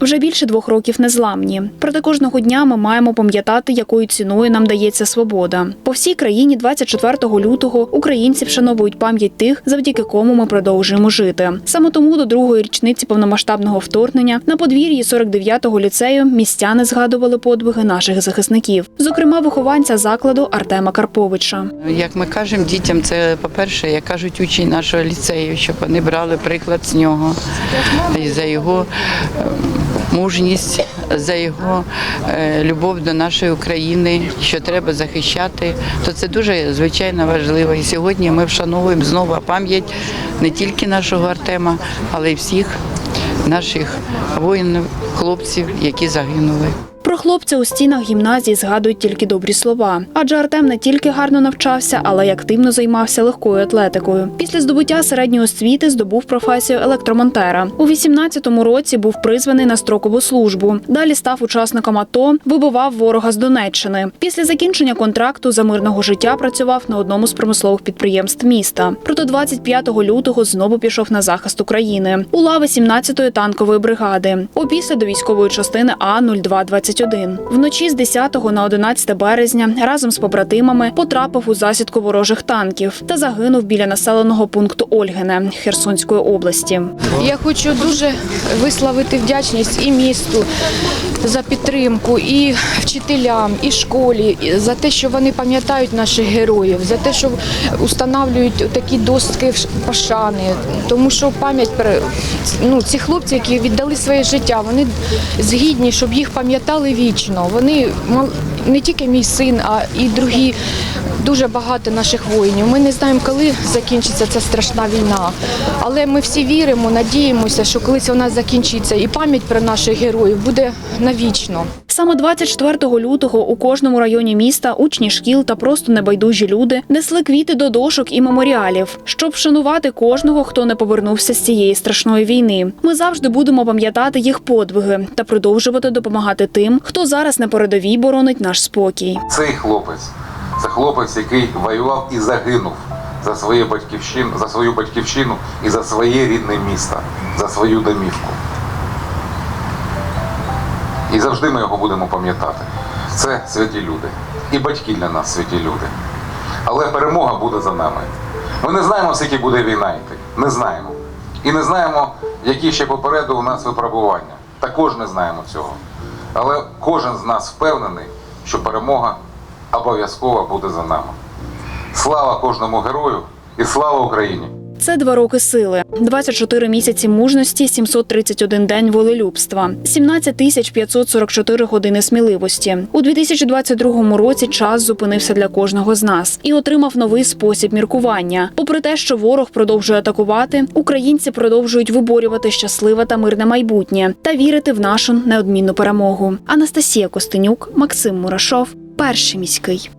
Вже більше двох років незламні. Проте кожного дня ми маємо пам'ятати, якою ціною нам дається свобода. По всій країні 24 лютого українці вшановують пам'ять тих, завдяки кому ми продовжуємо жити. Саме тому до другої річниці повномасштабного вторгнення на подвір'ї 49-го ліцею містяни згадували подвиги наших захисників, зокрема вихованця закладу Артема Карповича. Як ми кажемо дітям, це по-перше, як кажуть учні нашого ліцею, щоб вони брали приклад з нього і за його мужність, за його е, любов до нашої України, що треба захищати, то це дуже звичайно важливо. І сьогодні ми вшановуємо знову пам'ять не тільки нашого Артема, але й всіх наших воїнів, хлопців, які загинули. Про хлопця у стінах гімназії згадують тільки добрі слова. Адже Артем не тільки гарно навчався, але й активно займався легкою атлетикою. Після здобуття середньої освіти здобув професію електромонтера. У 18-му році був призваний на строкову службу. Далі став учасником АТО, вибивав ворога з Донеччини. Після закінчення контракту за мирного життя працював на одному з промислових підприємств міста. Проте 25 лютого знову пішов на захист України у лави 17-ї танкової бригади. Опісля до військової частини А 0221 Вночі з 10 на 11 березня разом з побратимами потрапив у засідку ворожих танків та загинув біля населеного пункту Ольгине Херсонської області. Я хочу дуже висловити вдячність і місту за підтримку, і вчителям, і школі за те, що вони пам'ятають наших героїв, за те, що установлюють такі доски пошани. Тому що пам'ять ну, ці хлопці, які віддали своє життя, вони згідні, щоб їх пам'ятали вічно. Вони не тільки мій син, а і другі. Дуже багато наших воїнів. Ми не знаємо, коли закінчиться ця страшна війна. Але ми всі віримо, надіємося, що колись вона закінчиться, і пам'ять про наших героїв буде навічно. Саме 24 лютого у кожному районі міста учні шкіл та просто небайдужі люди несли квіти до дошок і меморіалів, щоб вшанувати кожного, хто не повернувся з цієї страшної війни. Ми завжди будемо пам'ятати їх подвиги та продовжувати допомагати тим, хто зараз на передовій боронить наш спокій. Цей хлопець це хлопець, який воював і загинув за свою батьківщину, за свою батьківщину і за своє рідне місто, за свою домівку. І завжди ми його будемо пам'ятати. Це святі люди. І батьки для нас святі люди. Але перемога буде за нами. Ми не знаємо, скільки буде війна йти. Не знаємо. І не знаємо, які ще попереду у нас випробування. Також не знаємо цього. Але кожен з нас впевнений, що перемога обов'язково буде за нами. Слава кожному герою і слава Україні! Це два роки сили, 24 місяці мужності, 731 день волелюбства, 17 тисяч 544 години сміливості. У 2022 році час зупинився для кожного з нас і отримав новий спосіб міркування. Попри те, що ворог продовжує атакувати, українці продовжують виборювати щасливе та мирне майбутнє та вірити в нашу неодмінну перемогу. Анастасія Костенюк, Максим Мурашов, перший міський.